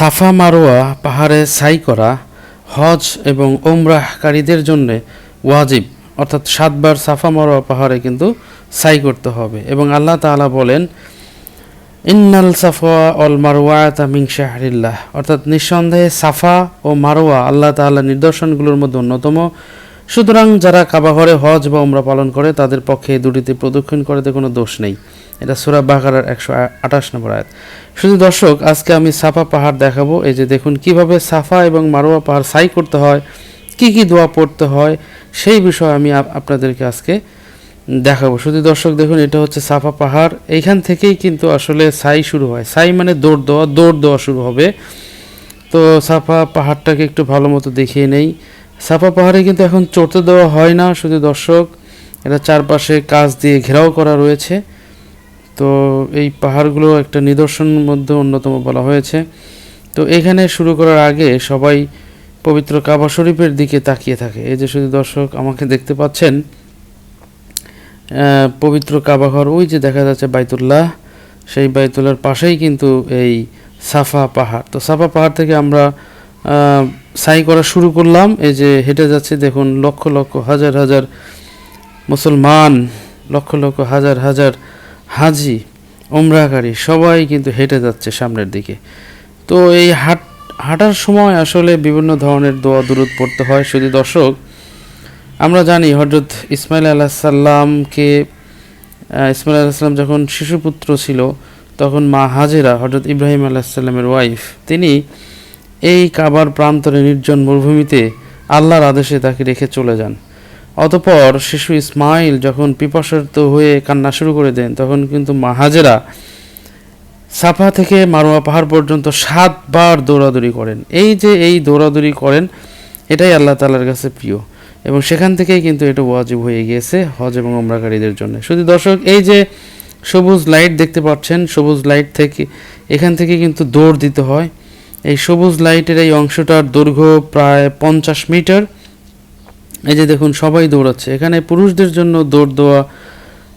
সাফা মারোয়া পাহাড়ে সাই করা, হজ এবং ওমরাহকারীদের জন্যে ওয়াজিব, অর্থাৎ সাতবার সাফা মারোয়া পাহাড়ে কিন্তু সাই করতে হবে। এবং আল্লাহ তাআলা বলেন, ইন্নাল সাফা অল মারোয়াতা মিং শাহরিল্লাহ। অর্থাৎ নিঃসন্দেহে সাফা ও মারোয়া আল্লাহ তাআলা নিদর্শনগুলোর মধ্যে অন্যতম। সুতরাং যারা কাবাঘরে হজ বা ওমরা পালন করে, তাদের পক্ষে দুটিতে প্রদক্ষিণ করতে কোনো দোষ নেই। এটা সুরা বাকারার একশো আঠাশ নম্বর আয়াত। শুধু দর্শক, আজকে আমি সাফা পাহাড় দেখাবো। এই যে দেখুন, কীভাবে সাফা এবং মারোয়া পাহাড় সাই করতে হয়, কি কি দোয়া পড়তে হয়, সেই বিষয়ে আমি আপনাদেরকে আজকে দেখাবো। শুধু দর্শক, দেখুন, এটা হচ্ছে সাফা পাহাড়। এইখান থেকেই কিন্তু আসলে সাই শুরু হয়। সাই মানে দৌড় দেওয়া দৌড় দেওয়া শুরু হবে। তো সাফা পাহাড়টাকে একটু ভালো মতো দেখিয়ে নেই। সাফা পাহাড়ে কিন্তু এখন চড়তে দেওয়া হয় না, শুধু দর্শক। এটা চারপাশে কাজ দিয়ে ঘেরাও করা রয়েছে। তো এই পাহাড়গুলো একটা নিদর্শনের মধ্যে অন্যতম বলা হয়েছে। তো এখানে শুরু করার আগে সবাই পবিত্র কাবা শরীফের দিকে তাকিয়ে থাকে। এই যে শুধু দর্শক আমাকে দেখতে পাচ্ছেন পবিত্র কাবা ঘর, ওই যে দেখা যাচ্ছে বাইতুল্লাহ, সেই বাইতুল্লার পাশেই কিন্তু এই সাফা পাহাড়। তো সাফা পাহাড় থেকে আমরা সাই করা শুরু করলাম। এই যে হেঁটে যাচ্ছে, দেখুন, লক্ষ লক্ষ, হাজার হাজার মুসলমান, লক্ষ লক্ষ, হাজার হাজার হাজি ওমরাকারী সবাই কিন্তু হেঁটে যাচ্ছে সামনের দিকে। তো এই হাট, হাঁটার সময় আসলে বিভিন্ন ধরনের দোয়া দুরুদ পড়তে হয়। শুধু দর্শক, আমরা জানি হজরত ইসমাইল আলাহ সাল্লামকে ইসমাইল আলাহ সাল্লাম যখন শিশুপুত্র ছিল, তখন মা হাজেরা হজরত ইব্রাহিম আলাহ সাল্লামের ওয়াইফ তিনি এই কাবার প্রান্তরে নির্জন মরুভূমিতে আল্লাহর আদেশে তাকে রেখে চলে যান। অতপর শিশু ইসমাইল যখন পিপাসার্ত হয়ে কান্না শুরু করে দেন, তখন কিন্তু মা হাজেরা সাফা থেকে মারোয়া পাহাড় পর্যন্ত সাতবার দৌড়াদৌড়ি করেন। এই যে এই দৌড়াদৌড়ি করেন, এটাই আল্লাহ তালার কাছে প্রিয়। এবং সেখান থেকেই কিন্তু এটা ওয়াজিব হয়ে গিয়েছে হজ এবং ওমরাকারীদের জন্য। শুধু দর্শক, এই যে সবুজ লাইট দেখতে পাচ্ছেন, সবুজ লাইট থেকে, এখান থেকে কিন্তু দৌড় দিতে হয়। এই সবুজ লাইটের এই অংশটার দৈর্ঘ্য প্রায় পঞ্চাশ মিটার। এই যে দেখুন, সবাই দৌড়াচ্ছে। এখানে পুরুষদের জন্য দৌড় দেওয়া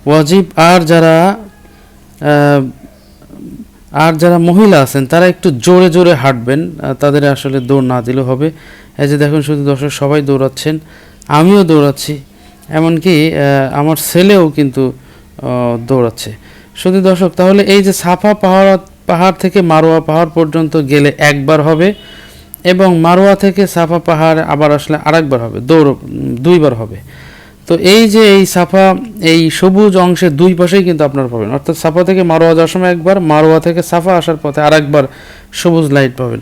ওয়াজিব। আর যারা আর যারা মহিলা আছেন, তারা একটু জোরে জোরে হাঁটবেন। তাদের আসলে দৌড় না দিলেও হবে। এই যে দেখুন, শুধু দর্শক সবাই দৌড়াচ্ছেন, আমিও দৌড়াচ্ছি। এমনকি আমার ছেলেও কিন্তু দৌড়াচ্ছে। শুধু দর্শক, তাহলে এই যে সাফা পাহাড় পাহাড় থেকে মারোয়া পাহাড় পর্যন্ত গেলে একবার হবে। এবং মারোয়া থেকে সাফা পাহাড় আবার আসলে আরেকবার হবে, দৌড়, দুইবার হবে। তো এই যে এই সাফা, এই সবুজ অংশের দুই পাশেই কিন্তু আপনার পাবেন। অর্থাৎ সাফা থেকে মারোয়া যাওয়ার সময় একবার, মারোয়া থেকে সাফা আসার পথে আরেকবার সবুজ লাইট পাবেন।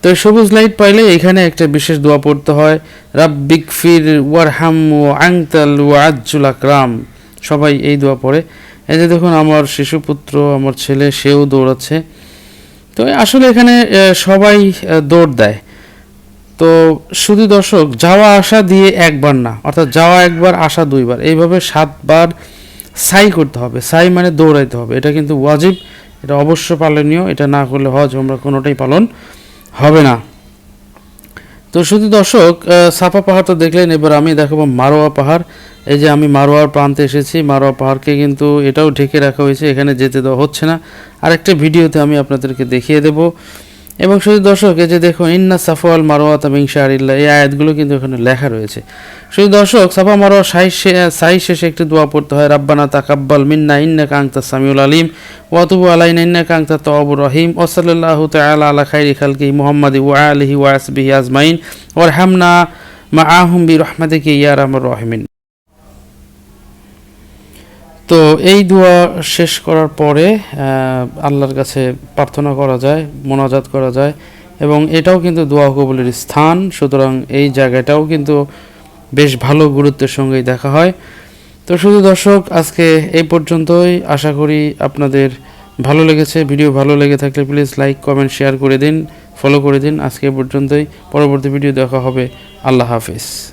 তো এই সবুজ লাইট পাইলে এখানে একটা বিশেষ দোয়া পড়তে হয়, রাব্বিক ফির ওয়ারহাম ও আংতাল ও আজ্জুল আকরাম। সবাই এই দোয়া পড়ে। এই যে দেখুন, আমার শিশুপুত্র, আমার ছেলে, সেও দৌড়াচ্ছে। তো আসলে এখানে সবাই দৌড় দেয়। তো শুধু দর্শক, যাওয়া আসা দিয়ে একবার না, অর্থাৎ যাওয়া একবার, আসা দুইবার, এইভাবে সাতবার সাই করতে হবে। সাই মানে দৌড়াইতে হবে। এটা কিন্তু ওয়াজিব, এটা অবশ্য পালনীয়, এটা না করলে হজ আমরা কোনোটাই পালন হবে না। তো শুধু দর্শক সাফা পাহাড় তো দেখলেন, এবার আমি দেখাবো মারোয়া পাহাড়। এই যে আমি মারোয়ার প্রান্তে এসেছি, মারোয়া পাহাড়কে কিন্তু এটাও ঢেকে রাখা হয়েছে, এখানে যেতে দেওয়া হচ্ছে না। আরেকটা ভিডিওতে আমি আপনাদেরকে দেখিয়ে দেব। এবং শুধু দর্শক, এই যে দেখো ইন্না সাফওয়াল মারোয়া তামিং শাহরিল্লা এই আয়াতগুলো কিন্তু এখানে লেখা রয়েছে। শুধু দর্শক সাফা মারোয়া সাই সাই শেষে একটি দোয়া পড়তে হয়, রাব্বানা তাকাব্বাল মিন্না ইন্না কাংতা সামিউল আলিম ওয়াতুবু আলাইনা ইন্না কাংতা তওয়াবুর রহিম ও সাল্লাল্লাহু তাআলা আলা খাইরি খালকি মুহাম্মাদি ওয়া আলিহি ওয়া আসবিহি আজমাইন, ওয়ারহামনা মা আহুম বি রহমাতিকা ইয়া রাহমার রহিমিন। তো এই দোয়া শেষ করার পরে আল্লাহর কাছে প্রার্থনা করা যায়, মোনাজাত করা যায়, এবং এটাও কিন্তু দোয়া কবুলের স্থান। সুতরাং এই জায়গাটাও কিন্তু বেশ ভালো গুরুত্বের সঙ্গেই দেখা হয়। তো শুধু দর্শক, আজকে এই পর্যন্তই। আশা করি আপনাদের ভালো লেগেছে। ভিডিও ভালো লেগে থাকলে প্লিজ লাইক কমেন্ট শেয়ার করে দিন ফলো করে দিন। আজকে পর্যন্তই। পরবর্তী ভিডিও দেখা হবে। আল্লাহ হাফিজ।